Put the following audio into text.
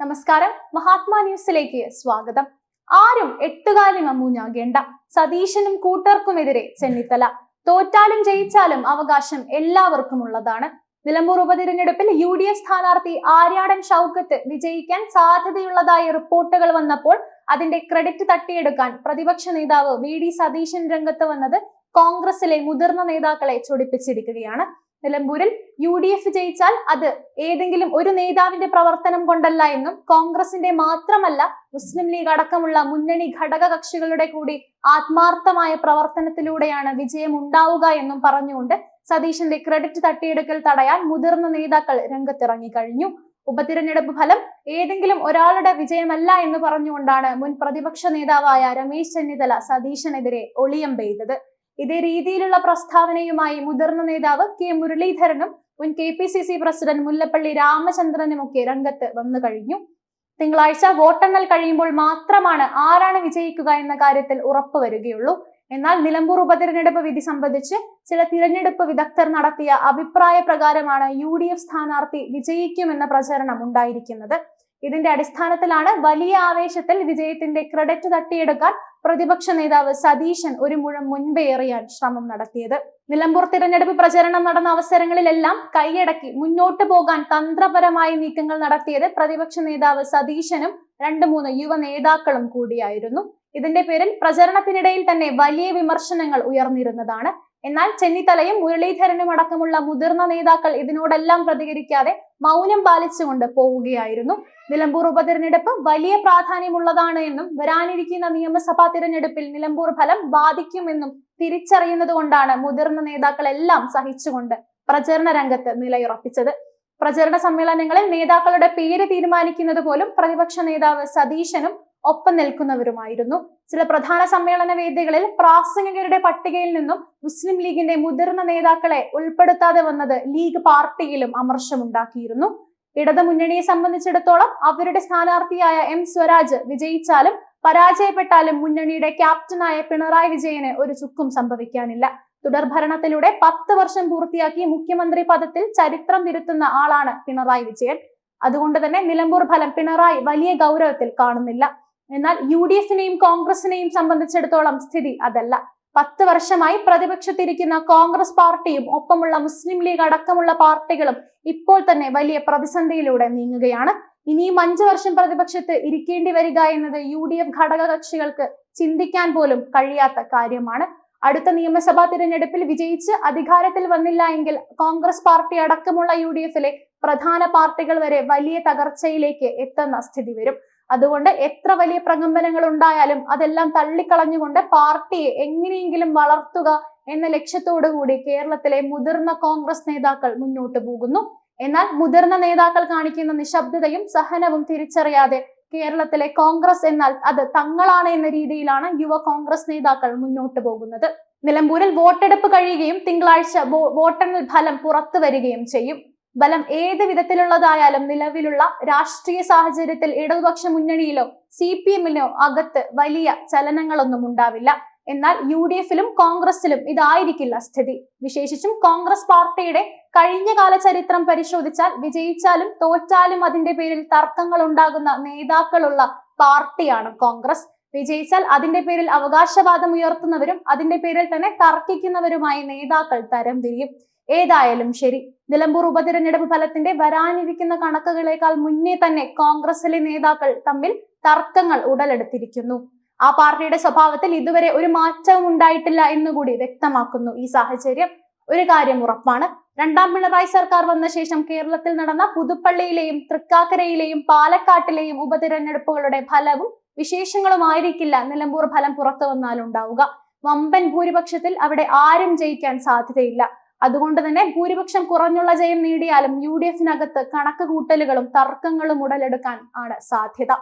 നമസ്കാരം. മഹാത്മാ ന്യൂസിലേക്ക് സ്വാഗതം. ആരും എട്ടുകാലി മമ്മൂഞ്ഞാകേണ്ട. സതീശനും കൂട്ടർക്കുമെതിരെ ചെന്നിത്തല. തോറ്റാലും ജയിച്ചാലും അവകാശം എല്ലാവർക്കും ഉള്ളതാണ് നിലമ്പൂർ ഉപതിരഞ്ഞെടുപ്പിൽ യു ഡി എഫ് സ്ഥാനാർത്ഥി ആര്യാടൻ ഷൗക്കത്ത് വിജയിക്കാൻ സാധ്യതയുള്ളതായ റിപ്പോർട്ടുകൾ വന്നപ്പോൾ അതിന്റെ ക്രെഡിറ്റ് തട്ടിയെടുക്കാൻ പ്രതിപക്ഷ നേതാവ് വി ഡി സതീശൻ രംഗത്ത് വന്നത് കോൺഗ്രസിലെ മുതിർന്ന നേതാക്കളെ ചൊടിപ്പിച്ചിരിക്കുകയാണ്. നിലമ്പൂരിൽ യു ഡി എഫ് ജയിച്ചാൽ അത് ഏതെങ്കിലും ഒരു നേതാവിന്റെ പ്രവർത്തനം കൊണ്ടല്ല എന്നും കോൺഗ്രസിന്റെ മാത്രമല്ല മുസ്ലിം ലീഗ് അടക്കമുള്ള മുന്നണി ഘടക കക്ഷികളുടെ കൂടി ആത്മാർത്ഥമായ പ്രവർത്തനത്തിലൂടെയാണ് വിജയം ഉണ്ടാവുക എന്നും പറഞ്ഞുകൊണ്ട് സതീശന്റെ ക്രെഡിറ്റ് തട്ടിയെടുക്കൽ തടയാൻ മുതിർന്ന നേതാക്കൾ രംഗത്തിറങ്ങി കഴിഞ്ഞു. ഉപതിരഞ്ഞെടുപ്പ് ഫലം ഏതെങ്കിലും ഒരാളുടെ വിജയമല്ല എന്ന് പറഞ്ഞുകൊണ്ടാണ് മുൻ പ്രതിപക്ഷ നേതാവായ രമേശ് ചെന്നിത്തല സതീശനെതിരെ ഒളിയം പെയ്തത്. ഇതേ രീതിയിലുള്ള പ്രസ്താവനയുമായി മുതിർന്ന നേതാവ് കെ മുരളീധരനും മുൻ K P C C president Mullappally രാമചന്ദ്രനുമൊക്കെ രംഗത്ത് വന്നു കഴിഞ്ഞു. തിങ്കളാഴ്ച വോട്ടെണ്ണൽ കഴിയുമ്പോൾ മാത്രമാണ് ആരാണ് വിജയിക്കുക എന്ന കാര്യത്തിൽ ഉറപ്പ് വരികയുള്ളൂ. എന്നാൽ നിലമ്പൂർ ഉപതിരഞ്ഞെടുപ്പ് വിധി സംബന്ധിച്ച് ചില തിരഞ്ഞെടുപ്പ് വിദഗ്ധർ നടത്തിയ അഭിപ്രായ പ്രകാരമാണ് യു ഡി എഫ് സ്ഥാനാർത്ഥി വിജയിക്കുമെന്ന പ്രചരണം ഉണ്ടായിരിക്കുന്നത്. ഇതിന്റെ അടിസ്ഥാനത്തിലാണ് വലിയ ആവേശത്തിൽ വിജയത്തിന്റെ ക്രെഡിറ്റ് തട്ടിയെടുക്കാൻ പ്രതിപക്ഷ നേതാവ് സതീശൻ ഒരു മുഴം മുൻപേ എറിയാൻ ശ്രമം നടത്തിയത്. നിലമ്പൂർ തിരഞ്ഞെടുപ്പ് പ്രചരണം നടന്ന അവസരങ്ങളിലെല്ലാം കൈയടക്കി മുന്നോട്ട് പോകാൻ തന്ത്രപരമായ നീക്കങ്ങൾ നടത്തിയത് പ്രതിപക്ഷ നേതാവ് സതീശനും രണ്ട് മൂന്ന് യുവ നേതാക്കളും കൂടിയായിരുന്നു. ഇതിന്റെ പേരിൽ പ്രചരണത്തിനിടയിൽ തന്നെ വലിയ വിമർശനങ്ങൾ ഉയർന്നിരുന്നതാണ്. എന്നാൽ ചെന്നിത്തലയും മുരളീധരനും അടക്കമുള്ള മുതിർന്ന നേതാക്കൾ ഇതിനോടെല്ലാം പ്രതികരിക്കാതെ മൗനം പാലിച്ചുകൊണ്ട് പോവുകയായിരുന്നു. നിലമ്പൂർ ഉപതെരഞ്ഞെടുപ്പ് വലിയ പ്രാധാന്യമുള്ളതാണ് എന്നും വരാനിരിക്കുന്ന നിയമസഭാ തിരഞ്ഞെടുപ്പിൽ നിലമ്പൂർ ഫലം ബാധിക്കുമെന്നും തിരിച്ചറിയുന്നത് കൊണ്ടാണ് മുതിർന്ന നേതാക്കളെല്ലാം സഹിച്ചുകൊണ്ട് പ്രചരണ രംഗത്ത് നിലയുറപ്പിച്ചത്. പ്രചരണ സമ്മേളനങ്ങളിൽ നേതാക്കളുടെ പേര് തീരുമാനിക്കുന്നത് പോലും പ്രതിപക്ഷ നേതാവ് സതീശനും ഒപ്പം നിൽക്കുന്നവരുമായിരുന്നു. ചില പ്രധാന സമ്മേളന വേദികളിൽ പ്രാസംഗികരുടെ പട്ടികയിൽ നിന്നും മുസ്ലിം ലീഗിന്റെ മുതിർന്ന നേതാക്കളെ ഉൾപ്പെടുത്താതെ വന്നത് ലീഗ് പാർട്ടിയിലും അമർഷമുണ്ടാക്കിയിരുന്നു. ഇടത് മുന്നണിയെ സംബന്ധിച്ചിടത്തോളം അവരുടെ സ്ഥാനാർത്ഥിയായ എം സ്വരാജ് വിജയിച്ചാലും പരാജയപ്പെട്ടാലും മുന്നണിയുടെ ക്യാപ്റ്റനായ പിണറായി വിജയന് ഒരു ചുക്കും സംഭവിക്കാനില്ല. തുടർഭരണത്തിലൂടെ പത്ത് വർഷം പൂർത്തിയാക്കി മുഖ്യമന്ത്രി പദത്തിൽ ചരിത്രം തിരുത്തുന്ന ആളാണ് പിണറായി വിജയൻ. അതുകൊണ്ട് തന്നെ നിലമ്പൂർ ഫലം പിണറായി വലിയ ഗൗരവത്തിൽ കാണുന്നില്ല. എന്നാൽ യു ഡി എഫിനെയും കോൺഗ്രസിനെയും സംബന്ധിച്ചിടത്തോളം സ്ഥിതി അതല്ല. പത്ത് വർഷമായി പ്രതിപക്ഷത്തിരിക്കുന്ന കോൺഗ്രസ് പാർട്ടിയും ഒപ്പമുള്ള മുസ്ലിം ലീഗ് അടക്കമുള്ള പാർട്ടികളും ഇപ്പോൾ തന്നെ വലിയ പ്രതിസന്ധിയിലൂടെ നീങ്ങുകയാണ്. ഇനിയും അഞ്ചു വർഷം പ്രതിപക്ഷത്ത് ഇരിക്കേണ്ടി വരിക എന്നത് യു ഡി എഫ് ഘടക കക്ഷികൾക്ക് ചിന്തിക്കാൻ പോലും കഴിയാത്ത കാര്യമാണ്. അടുത്ത നിയമസഭാ തിരഞ്ഞെടുപ്പിൽ വിജയിച്ച് അധികാരത്തിൽ വന്നില്ല എങ്കിൽ കോൺഗ്രസ് പാർട്ടി അടക്കമുള്ള യു ഡി എഫിലെ പ്രധാന പാർട്ടികൾ വരെ വലിയ തകർച്ചയിലേക്ക് എത്തുന്ന സ്ഥിതി വരും. അതുകൊണ്ട് എത്ര വലിയ പ്രകമ്പനങ്ങൾ ഉണ്ടായാലും അതെല്ലാം തള്ളിക്കളഞ്ഞുകൊണ്ട് പാർട്ടിയെ എങ്ങനെയെങ്കിലും വളർത്തുക എന്ന ലക്ഷ്യത്തോടുകൂടി കേരളത്തിലെ മുതിർന്ന കോൺഗ്രസ് നേതാക്കൾ മുന്നോട്ട് പോകുന്നു. എന്നാൽ മുതിർന്ന നേതാക്കൾ കാണിക്കുന്ന നിശബ്ദതയും സഹനവും തിരിച്ചറിയാതെ കേരളത്തിലെ കോൺഗ്രസ് എന്നാൽ അത് തങ്ങളാണ് എന്ന രീതിയിലാണ് യുവ കോൺഗ്രസ് നേതാക്കൾ മുന്നോട്ട് പോകുന്നത്. നിലമ്പൂരിൽ വോട്ടെടുപ്പ് കഴിയുകയും തിങ്കളാഴ്ച വോട്ടെണ്ണൽ ഫലം പുറത്തു വരികയും ചെയ്യും. ബലം ഏത് വിധത്തിലുള്ളതായാലും നിലവിലുള്ള രാഷ്ട്രീയ സാഹചര്യത്തിൽ ഇടതുപക്ഷ മുന്നണിയിലോ സി പി എമ്മിനോ അകത്ത് വലിയ ചലനങ്ങളൊന്നും ഉണ്ടാവില്ല. എന്നാൽ യു ഡി എഫിലും കോൺഗ്രസിലും ഇതായിരിക്കില്ല സ്ഥിതി. വിശേഷിച്ചും കോൺഗ്രസ് പാർട്ടിയുടെ കഴിഞ്ഞ കാല ചരിത്രം പരിശോധിച്ചാൽ വിജയിച്ചാലും തോറ്റാലും അതിന്റെ പേരിൽ തർക്കങ്ങൾ ഉണ്ടാകുന്ന നേതാക്കളുള്ള പാർട്ടിയാണ് കോൺഗ്രസ്. വിജയിച്ചാൽ അതിന്റെ പേരിൽ അവകാശവാദം ഉയർത്തുന്നവരും അതിന്റെ പേരിൽ തന്നെ തർക്കിക്കുന്നവരുമായി നേതാക്കൾ തരം തിരിയും. ഏതായാലും ശരി. നിലമ്പൂർ ഉപതിരഞ്ഞെടുപ്പ് ഫലത്തിന്റെ വരാനിരിക്കുന്ന കണക്കുകളേക്കാൾ മുന്നേ തന്നെ കോൺഗ്രസിലെ നേതാക്കൾ തമ്മിൽ തർക്കങ്ങൾ ഉടലെടുത്തിരിക്കുന്നു. ആ പാർട്ടിയുടെ സ്വഭാവത്തിൽ ഇതുവരെ ഒരു മാറ്റവും ഉണ്ടായിട്ടില്ല എന്നുകൂടി വ്യക്തമാക്കുന്നു ഈ സാഹചര്യം. ഒരു കാര്യം ഉറപ്പാണ്. രണ്ടാം പിണറായി സർക്കാർ വന്ന ശേഷം കേരളത്തിൽ നടന്ന പുതുപ്പള്ളിയിലെയും തൃക്കാക്കരയിലെയും പാലക്കാട്ടിലെയും ഉപതിരഞ്ഞെടുപ്പുകളുടെ ഫലവും വിശേഷങ്ങളുമായിരിക്കില്ല നിലമ്പൂർ ഫലം പുറത്തു വന്നാൽ ഉണ്ടാവുക വമ്പൻ ഭൂരിപക്ഷത്തിൽ അവിടെ ആരും ജയിക്കാൻ സാധ്യതയില്ല. അതുകൊണ്ട് തന്നെ ഭൂരിപക്ഷം കുറഞ്ഞുള്ള ജയം നേടിയാലും യു ഡി എഫിനകത്ത് കണക്ക് കൂട്ടലുകളും തർക്കങ്ങളും ഉടലെടുക്കാൻ ആണ് സാധ്യത.